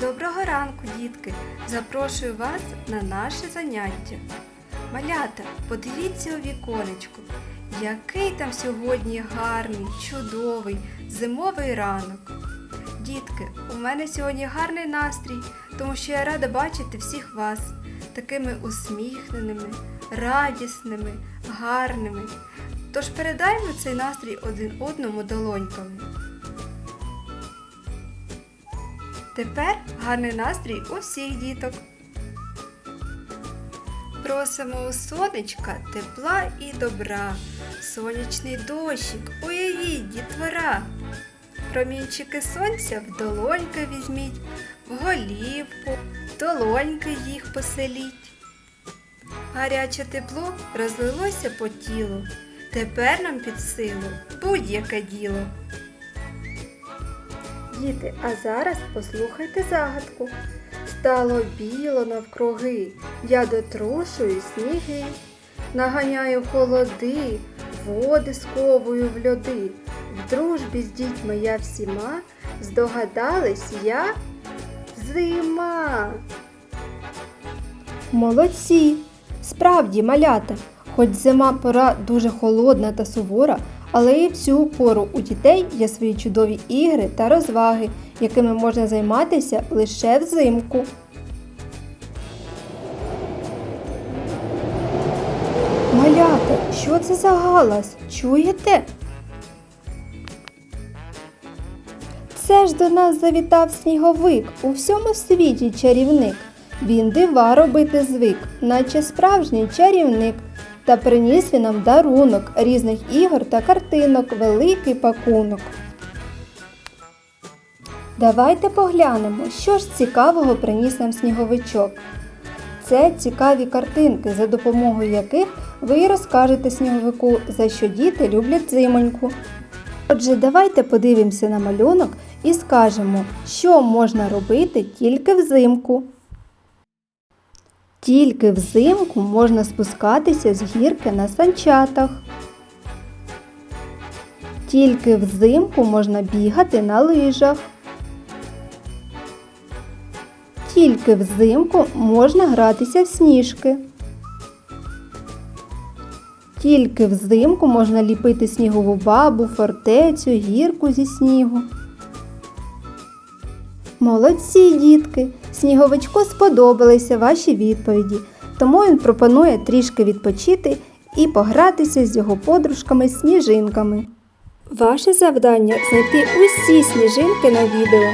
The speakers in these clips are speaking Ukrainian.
Доброго ранку, дітки! Запрошую вас на наше заняття. Малята, подивіться у віконечко, який там сьогодні гарний, чудовий, зимовий ранок. Дітки, у мене сьогодні гарний настрій, тому що я рада бачити всіх вас такими усміхненими, радісними, гарними. Тож передаймо цей настрій один одному долоньками. Тепер гарний настрій у всіх діток. Просимо у сонечка тепла і добра, сонячний дощик, уявіть, дітвора. Промінчики сонця в долоньки візьміть, в голівку, долоньки їх поселіть. Гаряче тепло розлилося по тілу, тепер нам під силу будь-яке діло. Діти, а зараз послухайте загадку. Стало біло навкруги, я дотрушую сніги, наганяю холоди, води сковую в льоди. В дружбі з дітьми я всіма здогадались я зима. Молодці! Справді, малята, хоч зима пора дуже холодна та сувора, але і в цю пору у дітей є свої чудові ігри та розваги, якими можна займатися лише взимку. Малята, що це за галас? Чуєте? Це ж до нас завітав сніговик, у всьому світі чарівник. Він дива робити звик, наче справжній чарівник. Та приніс він нам дарунок різних ігор та картинок, великий пакунок. Давайте поглянемо, що ж цікавого приніс нам сніговичок. Це цікаві картинки, за допомогою яких ви розкажете сніговику, за що діти люблять зимоньку. Отже, давайте подивимося на малюнок і скажемо, що можна робити тільки взимку. Тільки взимку можна спускатися з гірки на санчатах. Тільки взимку можна бігати на лижах. Тільки взимку можна гратися в сніжки. Тільки взимку можна ліпити снігову бабу, фортецю, гірку зі снігу. Молодці, дітки! Сніговичку сподобалися ваші відповіді, тому він пропонує трішки відпочити і погратися з його подружками-сніжинками. Ваше завдання знайти усі сніжинки на відео.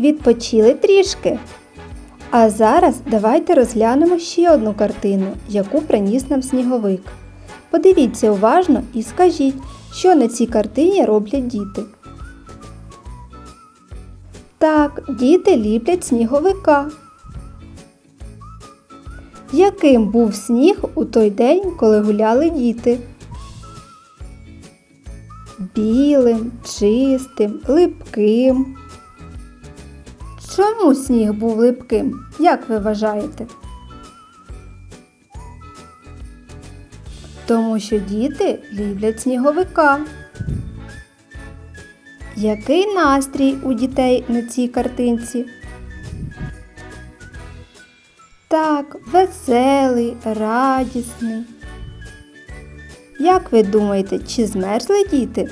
Відпочили трішки. А зараз давайте розглянемо ще одну картину, яку приніс нам сніговик. Подивіться уважно і скажіть, що на цій картині роблять діти. Так, діти ліплять сніговика. Яким був сніг у той день, коли гуляли діти? Білим, чистим, липким. Чому сніг був липким? Як ви вважаєте? Тому що діти люблять сніговика. Який настрій у дітей на цій картинці? Так, веселий, радісний. Як ви думаєте, чи змерзли діти?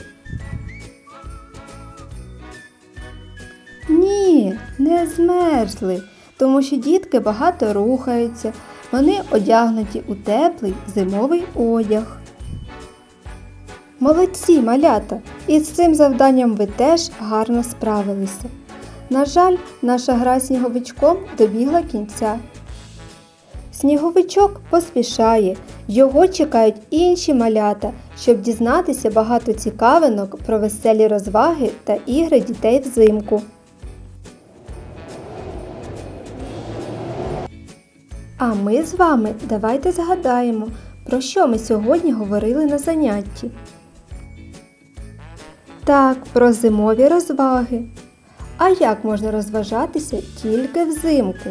Ні, не змерзли, тому що дітки багато рухаються, вони одягнуті у теплий зимовий одяг. Молодці, малята! І з цим завданням ви теж гарно справилися. На жаль, наша гра сніговичком добігла кінця. Сніговичок поспішає, його чекають інші малята, щоб дізнатися багато цікавинок про веселі розваги та ігри дітей взимку. А ми з вами давайте згадаємо, про що ми сьогодні говорили на занятті. Так, про зимові розваги. А як можна розважатися тільки взимку?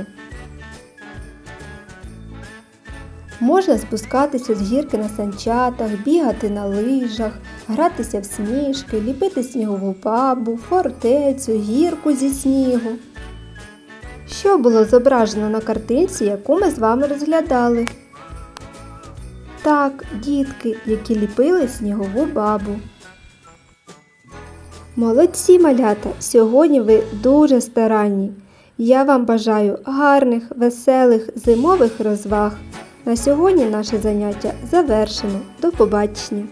Можна спускатися з гірки на санчатах, бігати на лижах, гратися в сніжки, ліпити снігову бабу, фортецю, гірку зі снігу. Що було зображено на картинці, яку ми з вами розглядали? Так, дітки, які ліпили снігову бабу. Молодці малята! Сьогодні ви дуже старанні. Я вам бажаю гарних, веселих зимових розваг. На сьогодні наше заняття завершено. До побачення!